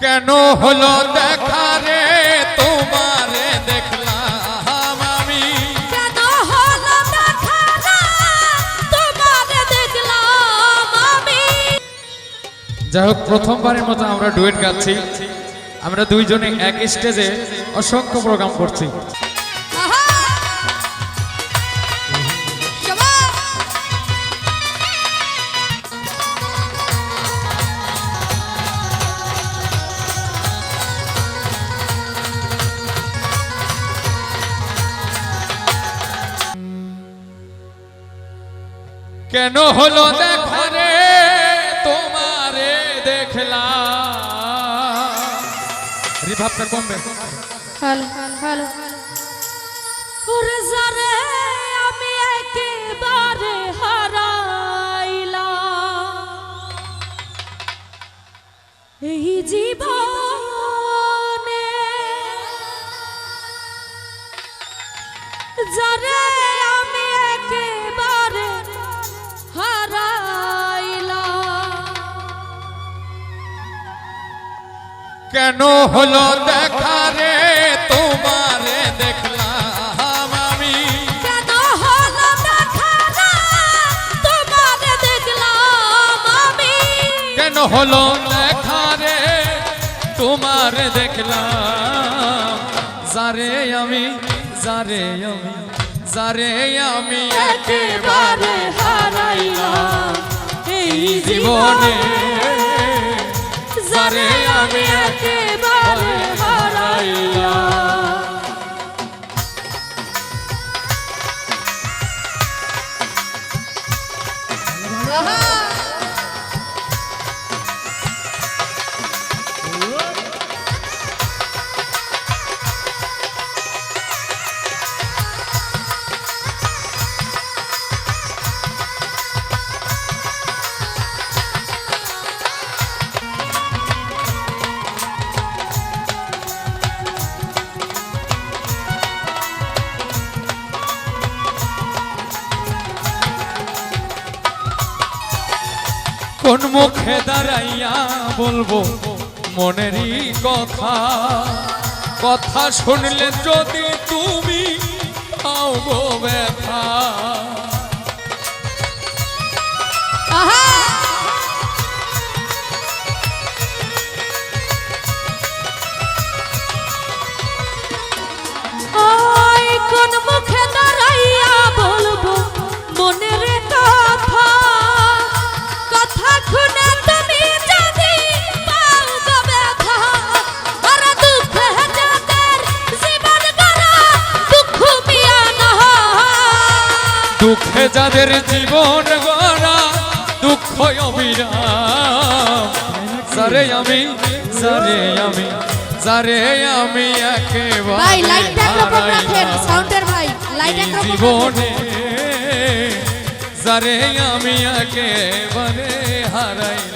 কেন হলো দেখা রে? তোমারে দেখলাম আমি। কেন হলো দেখা রে? তোমারে দেখলাম আমি। যাই হোক প্রথমবারের মতো আমরা ডুয়েট গাচ্ছি। আমরা দুইজনে এক স্টেজে অসংখ্য প্রোগ্রাম করছি। কেন হলো দেখা রে? তোমারে দেখলাম। রিভাবটা কমবে হ্যালো হ্যালো ওরে জারে আমি এই জীবনে কেন হলো দেখা রে? তোমারে দেখলাম আমি। কেন হলো দেখা না তোমারে দেখলাম আমি। কেন হলো দেখা রে? তোমারে দেখলাম। যারে আমি যারে আমি যারে আমি একেবারে হারাইলাম। এই জীবনে যারে আমি একেবারে কোন মুখে দাঁড়াইয়া বলব মনেরই কথা। কথা শুনলে যদি তুমি পাও গো ব্যথা। দুঃখে যাদের জীবন গড়া দুঃখ অবিরাম। সারে আমি সারে আমি সারে আমি। জীবনে সারে আমি একেবারে হারাইলাম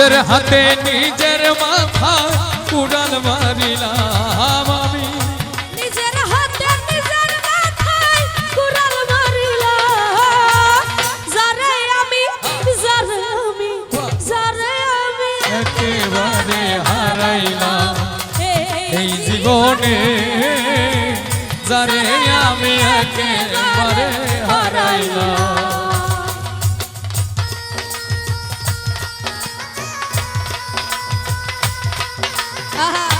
নিজের হাতে নিজের মাথা উড়াল মারিলাম আমি। নিজের হাতে নিজের মাথায় উড়াল মারিলাম। যারে আমি যারে আমি যারে আমি একেবারে হারাইলাম এই জীবনে। যারে আমি একেবারে হারাইলাম। Aha.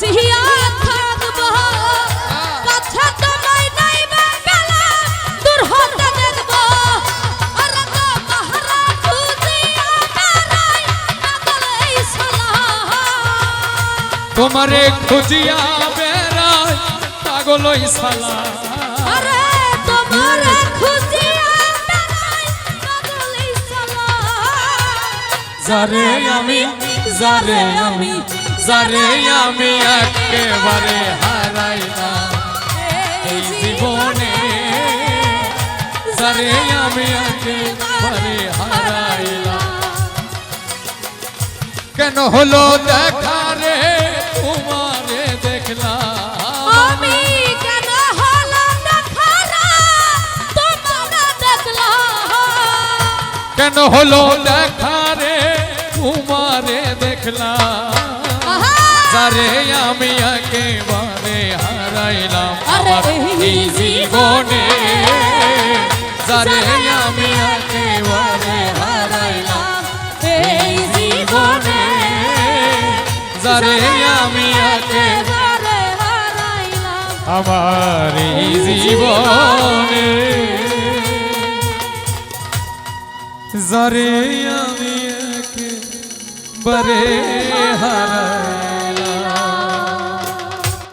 বাঁচিয়া থাকব কাছে তোমায় নাই বা দূর হতে দেখব। আর তো মহারা খুঁজিয়া বেড়াই পাগলেই সালাম। তোমারে খুঁজিয়া বেড়াই পাগলই সালা আরে তোমার খুঁজিয়া বেড়াই পাগলেই সালাম। যারে আমি যারে আমি যারে আমি একেবারে হারাইলাম এই জীবনে যারে আমি একেবারে হারাইলাম কেন হলো দেখা রে তোমারে দেখলাম আমি কেন হলাম দেখারা তোমারা দেখলাম কেন হলো দেখা রে তোমারে দেখলাম আহা! যারে আমি একেবারে হারাইলাম আমার এই জীবনে। যারে আমি একেবারে হারাইলাম এই জীবনে। যারে আমি একেবারে হারাইলাম আমার এই জীবনে। যারে আমি একেবারে হারাই